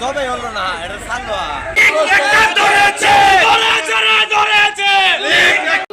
তবে হলো না এটা সাঙ্গ ধরেছে ধরেছে ধরেছে হবে